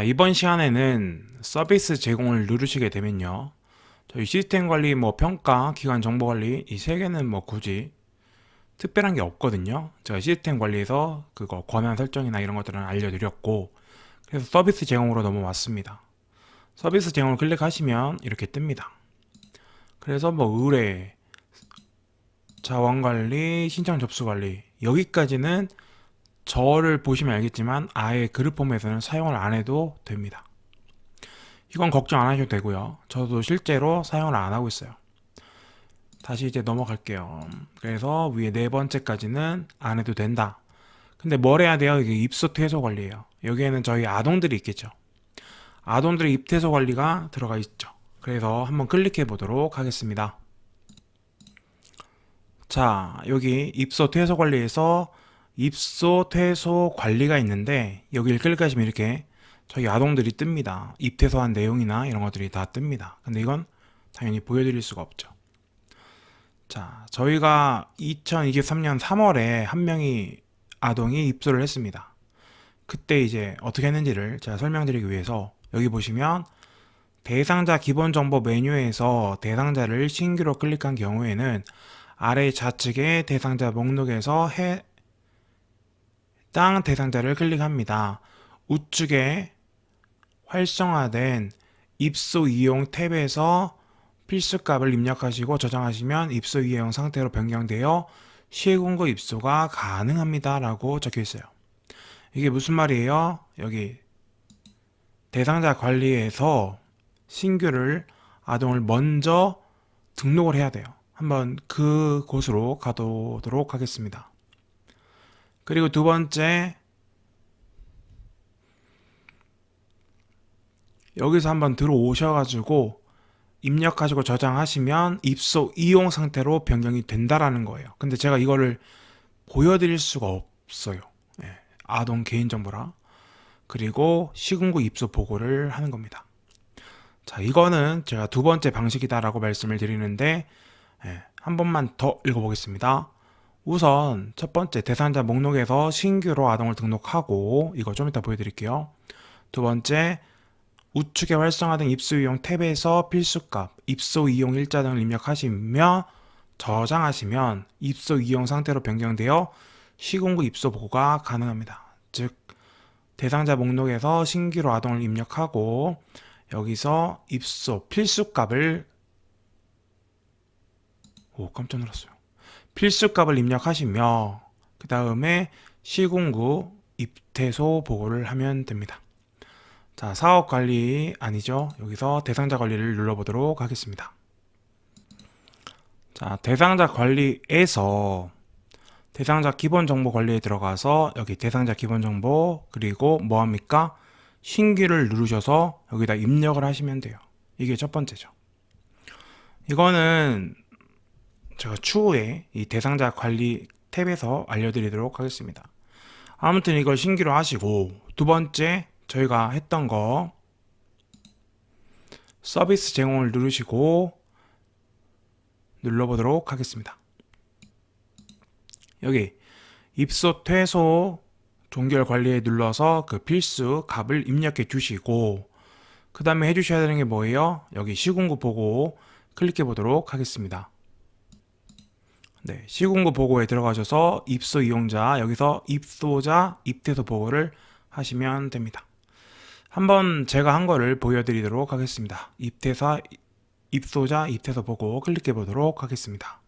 자, 이번 시간에는 서비스 제공을 누르시게 되면요. 저희 시스템 관리, 뭐 평가, 기관 정보 관리 이 세 개는 뭐 굳이 특별한 게 없거든요. 제가 시스템 관리에서 그거 권한 설정이나 이런 것들은 알려드렸고 그래서 서비스 제공으로 넘어왔습니다. 서비스 제공을 클릭하시면 이렇게 뜹니다. 그래서 뭐 의뢰, 자원 관리, 신청 접수 관리 여기까지는 저를 보시면 알겠지만 아예 그룹 폼에서는 사용을 안 해도 됩니다. 이건 걱정 안 하셔도 되고요. 저도 실제로 사용을 안 하고 있어요. 다시 이제 넘어갈게요. 그래서 위에 네 번째까지는 안 해도 된다. 근데 뭘 해야 돼요? 이게 입소 퇴소 관리예요. 여기에는 저희 아동들이 있겠죠. 아동들의 입퇴소 관리가 들어가 있죠. 그래서 한번 클릭해 보도록 하겠습니다. 자, 여기 입소 퇴소 관리에서 입소 퇴소 관리가 있는데 여기를 클릭하시면 이렇게 저희 아동들이 뜹니다. 입퇴소한 내용이나 이런 것들이 다 뜹니다. 근데 이건 당연히 보여드릴 수가 없죠. 자, 저희가 2023년 3월에 한 명이 아동이 입소를 했습니다. 그때 이제 어떻게 했는지를 제가 설명드리기 위해서 여기 보시면 대상자 기본 정보 메뉴에서 대상자를 신규로 클릭한 경우에는 아래 좌측의 대상자 목록에서 해 당 대상자를 클릭합니다. 우측에 활성화된 입소 이용 탭에서 필수값을 입력하시고 저장하시면 입소 이용 상태로 변경되어 시공고 입소가 가능합니다. 라고 적혀 있어요. 이게 무슨 말이에요? 여기 대상자 관리에서 신규를 아동을 먼저 등록을 해야 돼요. 한번 그 곳으로 가도록 하겠습니다. 그리고 두 번째 여기서 한번 들어오셔가지고 입력하시고 저장하시면 입소 이용 상태로 변경이 된다라는 거예요. 근데 제가 이거를 보여드릴 수가 없어요. 예, 아동 개인정보라. 그리고 시군구 입소 보고를 하는 겁니다. 자, 이거는 제가 두 번째 방식이다라고 말씀을 드리는데 예, 한 번만 더 읽어보겠습니다. 우선 첫 번째 대상자 목록에서 신규로 아동을 등록하고 이거 좀 이따 보여드릴게요. 두 번째 우측에 활성화된 입소 이용 탭에서 필수값, 입소 이용 일자 등을 입력하시며 저장하시면 입소 이용 상태로 변경되어 시공구 입소 보고가 가능합니다. 즉 대상자 목록에서 신규로 아동을 입력하고 여기서 입소 필수값을 오 깜짝 놀랐어요. 필수값을 입력하시며 그 다음에 시공구 입퇴소 보고를 하면 됩니다. 자, 사업 관리 아니죠. 여기서 대상자 관리를 눌러보도록 하겠습니다. 자, 대상자 관리에서 대상자 기본 정보 관리에 들어가서 여기 대상자 기본 정보 그리고 뭐 합니까? 신규를 누르셔서 여기다 입력을 하시면 돼요. 이게 첫 번째죠. 이거는 제가 추후에 이 대상자 관리 탭에서 알려드리도록 하겠습니다. 아무튼 이걸 신규로 하시고 두 번째 저희가 했던 거 서비스 제공을 누르시고 눌러보도록 하겠습니다. 여기 입소 퇴소 종결 관리에 눌러서 그 필수 값을 입력해 주시고 그 다음에 해주셔야 되는 게 뭐예요? 여기 시공구 보고 클릭해 보도록 하겠습니다. 네, 시공구 보고에 들어가셔서 입소 이용자 여기서 입소자 입퇴소 보고를 하시면 됩니다. 한번 제가 한 거를 보여드리도록 하겠습니다. 입퇴사 입소자 입퇴소 보고 클릭해 보도록 하겠습니다.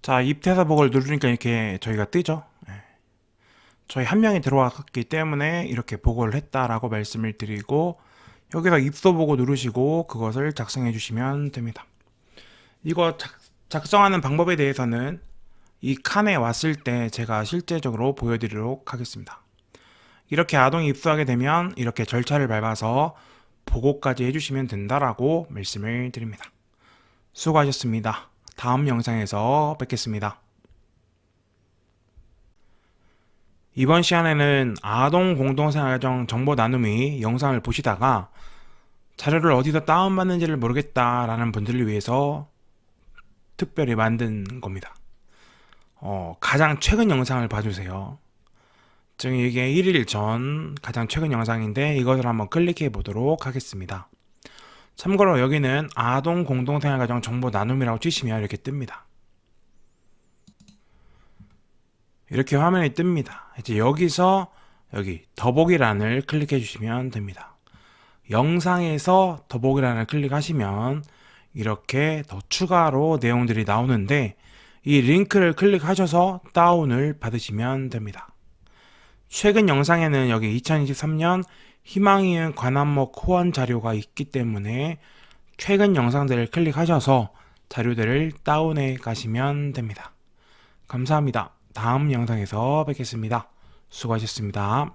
자, 입퇴사 보고를 누르니까 이렇게 저희가 뜨죠. 네. 저희 한 명이 들어왔기 때문에 이렇게 보고를 했다라고 말씀을 드리고 여기서 입소 보고 누르시고 그것을 작성해 주시면 됩니다. 이거 작, 작성하는 방법에 대해서는 이 칸에 왔을 때 제가 실제적으로 보여드리도록 하겠습니다. 이렇게 아동이 입소하게 되면 이렇게 절차를 밟아서 보고까지 해주시면 된다라고 말씀을 드립니다. 수고하셨습니다. 다음 영상에서 뵙겠습니다. 이번 시간에는 아동 공동생활정 정보 나눔이 영상을 보시다가 자료를 어디서 다운받는지를 모르겠다라는 분들을 위해서 특별히 만든 겁니다. 어, 가장 최근 영상을 봐주세요. 지금 이게 1일 전 가장 최근 영상인데 이것을 한번 클릭해 보도록 하겠습니다. 참고로 여기는 아동 공동생활가정 정보 나눔이라고 치시면 이렇게 뜹니다. 이렇게 화면이 뜹니다. 이제 여기서 여기 더보기란을 클릭해 주시면 됩니다. 영상에서 더보기란을 클릭하시면 이렇게 더 추가로 내용들이 나오는데 이 링크를 클릭하셔서 다운을 받으시면 됩니다. 최근 영상에는 여기 2023년 희망이은 관한목 후원 자료가 있기 때문에 최근 영상들을 클릭하셔서 자료들을 다운해 가시면 됩니다. 감사합니다. 다음 영상에서 뵙겠습니다. 수고하셨습니다.